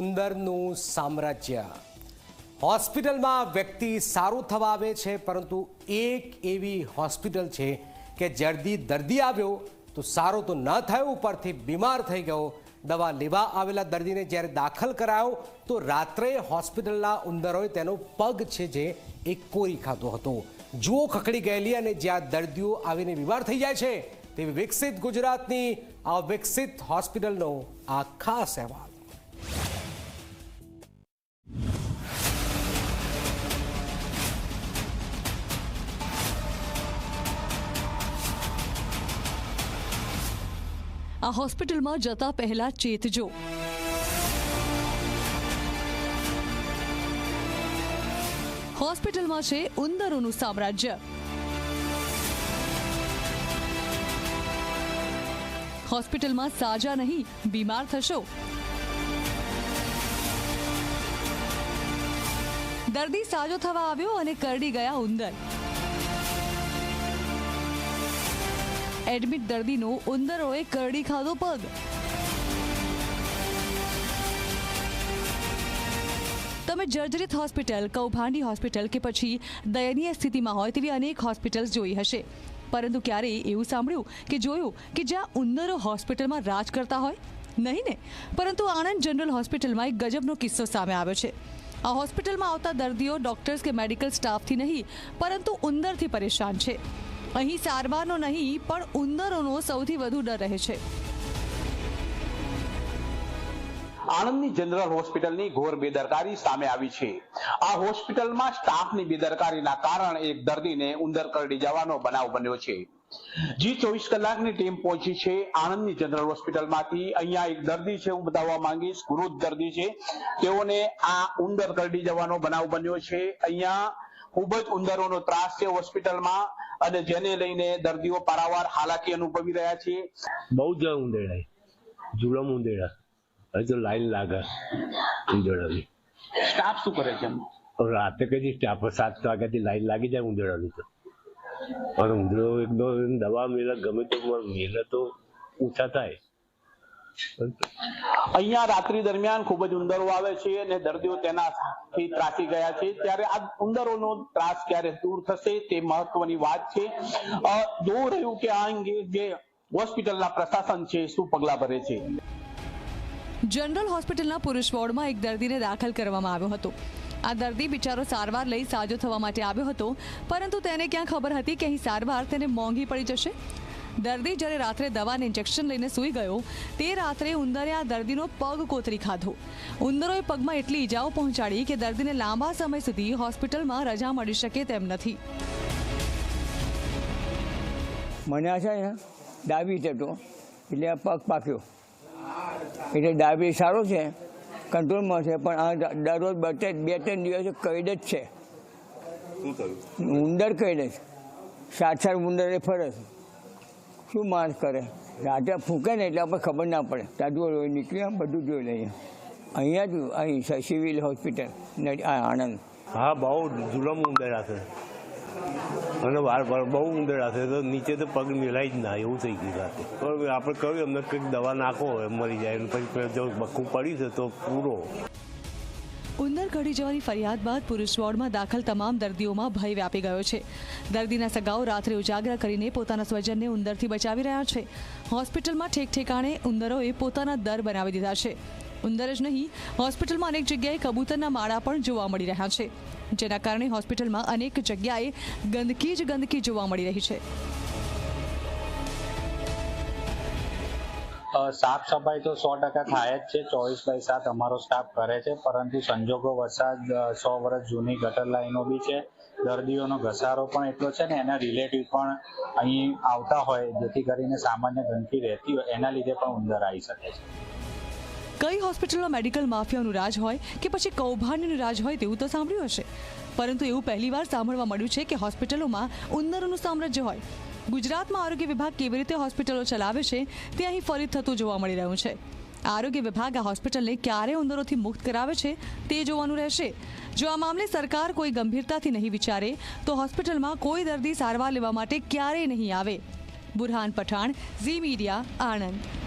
ઉંદરનું સામ્રાજ્ય. હોસ્પિટલમાં વ્યક્તિ સારું થવા આવે છે, પરંતુ એક એવી હોસ્પિટલ છે કે જર્દી દર્દી આવ્યો તો સારો તો ન થયો, ઉપરથી બીમાર થઈ ગયો. દવા લેવા આવેલા દર્દીને જ્યારે દાખલ કરાયો તો રાત્રે હોસ્પિટલના ઉંદરોએ તેનો પગ છે જે એ કોરી ખાધો હતો. જુઓ ખખડી ગયેલી અને જ્યાં દર્દીઓ આવીને બીમાર થઈ જાય છે, તેવી વિકસિત ગુજરાતની આ વિકસિત હોસ્પિટલનો આ ખાસ અહેવાલ. આ હોસ્પિટલમાં જતા પહેલા ચેતજો. હોસ્પિટલમાં છે ઉંદરોનું સામ્રાજ્ય. હોસ્પિટલમાં સાજા નહીં, બીમાર થશો. દર્દી સાજો થવા આવ્યો અને કરડી ગયા ઉંદર. એડમિટ દર્દીનો ઉંદરોએ કરડી ખાધો પગ. તમે જર્જરિત હોસ્પિટલ, કૌભાંડી હોસ્પિટલ કે પછી દયનીય સ્થિતિમાં હોય તેવી અનેક હોસ્પિટલ્સ જોઈ હશે. પરંતુ ક્યારેય એવું સાંભળ્યું કે જોયું કે જ્યાં ઉંદરો હોસ્પિટલમાં રાજ કરતા હોય? નહીં ને? પરંતુ આણંદ જનરલ હોસ્પિટલમાં એક ગજબનો કિસ્સો સામે આવ્યો છે. આ હોસ્પિટલમાં આવતા દર્દીઓ ડોક્ટર્સ કે મેડિકલ સ્ટાફથી નહીં, પરંતુ ઉંદરથી પરેશાન છે. અહીં સારવારનો નહીં, પણ ઉંદરોનો સૌથી વધુ ડર રહે છે. આણંદની જનરલ હોસ્પિટલની ઘોર બેદરકારી સામે આવી છે. આ હોસ્પિટલમાં સ્ટાફની બેદરકારીના કારણે એક દર્દીને ઉંદર કરડી જવાનો બનાવ બન્યો છે. જી ચોવીસ કલાકની ટીમ પહોંચી છે આણંદની જનરલ હોસ્પિટલમાંથી. અહીંયા એક દર્દી છે, હું બતાવવા માંગીશ વૃદ્ધ દર્દી છે. તેઓને આ ઉંદર કરડી જવાનો બનાવ બન્યો છે. અહીંયા ખૂબ જ ઉંદરોનો ત્રાસ છે હોસ્પિટલમાં અને જેને લઈને દર્દીઓ પારાવાર હાલાકી અનુભવી રહ્યા છે. બહુ જ ઉંદેડા જુલમ ઉંદેડા. હવે તો લાઈન લાગે. ઉંદેડાની. સ્ટાફ શું કરે છે રાતે કઈ સ્ટાફ સાત વાગ્યાથી લાઈન લાગી જાય ઉંદેડાની તો. પણ ઉંદરો એકદમ દવા મેળે ગમે તો મેળે તો ઓછા થાય. અહીંયા રાત્રિ દરમિયાન ખૂબ જ ઉંદરો આવે છે અને દર્દીઓ તેનાથી ત્રાસી ગયા છે. ત્યારે આ ઉંદરોનો ત્રાસ ક્યારે દૂર થશે તે મહત્વની વાત છે. જોવું રહ્યું કે આ અંગે જે હોસ્પિટલના પ્રશાસન છે શું પગલા ભરે છે? જનરલ હોસ્પિટલના પુરુષ વોર્ડમાં એક દર્દીને દાખલ કરવામાં આવ્યો હતો. આ દર્દી બિચારો સારવાર લઈ સાજો થવા માટે આવ્યો હતો, પરંતુ તેને ક્યાં ખબર હતી કે અહીં સારવાર તેને મોંઘી પડી જશે? દર્દી જ્યારે રાત્રે દવાને ઇન્જેક્શન લઈને સૂઈ ગયો તે રાત્રે ઉંદરે આ દર્દીનો પગ કોતરી ખાધો. ઉંદરોએ પગમાં એટલી ઈજાઓ પહોંચાડી કે દર્દીને લાંબા સમય સુધી હોસ્પિટલમાં રજા મળી શકે તેમ નથી. મને આ છે ને ડાબી હતો એટલે આ પગ પાક્યો. એટલે ડાબી સારો છે કંટ્રોલમાં છે પણ આ દરરોજ બે બે ત્રણ દિવસે કઈડ જ છે. ઉંદર કઈડ જ. સાત સાત ઉંદરે ફરે છે. શું માણસ કરે? રાતે ફૂંકે ને એટલે આપણે ખબર ના પડે. તાજુ નીકળી આમ, બધું જોઈ લઈએ. અહીંયા જ, અહીં સિવિલ હોસ્પિટલ આણંદ. હા, બહુ જુલમ ઉંદેડા છે અને વાર વાર બહુ ઉંદેડા છે તો નીચે તો પગ મિલાય જ ના, એવું થઈ ગયું રાતે. પણ આપણે કહ્યું અમને કંઈક દવા નાખો એમ મરી જાય. પછી જો બક્કું પડ્યું છે, તો પૂરો. ઉંદર ઘડી જવાની ફરિયાદ બાદ પુરુષ વોર્ડમાં દાખલ તમામ દર્દીઓમાં ભય વ્યાપી ગયો છે. દર્દીના સગાઓ રાત્રે ઉજાગરા કરીને પોતાના સ્વજનને ઉંદરથી બચાવી રહ્યા છે. હોસ્પિટલમાં ઠેક ઠેકાણે ઉંદરોએ પોતાના દર બનાવી દીધા છે. ઉંદર જ નહીં, હોસ્પિટલમાં અનેક જગ્યાએ કબૂતરના માળા પણ જોવા મળી રહ્યા છે. જેના કારણે હોસ્પિટલમાં અનેક જગ્યાએ ગંદકી જ ગંદકી જોવા મળી રહી છે. સાફ સફાઈ તો સો ટકા થાય જ છે, ચોવીસ બાય સાત અમારો સ્ટાફ કરે છે, પરંતુ સંજોગો વરસાદ સો વર્ષ જૂની ગટર લાઈનો બી છે, દર્દીઓનો ઘસારો પણ એટલો છે ને એના રિલેટિવ પણ અહીં આવતા હોય, જેથી કરીને સામાન્ય ગંદકી રહેતી હોય, એના લીધે પણ ઉંદર આવી શકે છે. કઈ હોસ્પિટલમાં મેડિકલ માફિયાનું રાજ હોય કે પછી કૌભાંડનું રાજ હોય તેવું તો સાંભળ્યું હશે? પરંતુ એવું પહેલીવાર સાંભળવા મળ્યું છે કે હોસ્પિટલોમાં ઉંદરોનું સામ્રાજ્ય હોય. ગુજરાતમાં આરોગ્ય વિભાગ કેવી રીતે હોસ્પિટલો ચલાવે છે તે અહીં ફરી થતું જોવા મળી રહ્યું છે. આરોગ્ય વિભાગ આ હોસ્પિટલને ક્યારે ઉંદરોથી મુક્ત કરાવે છે તે જોવાનું રહેશે. જો આ મામલે સરકાર કોઈ ગંભીરતાથી નહીં વિચારે, તો હોસ્પિટલમાં કોઈ દર્દી સારવાર લેવા માટે ક્યારેય નહીં આવે. Burhan Pathan, Zee media, Anand.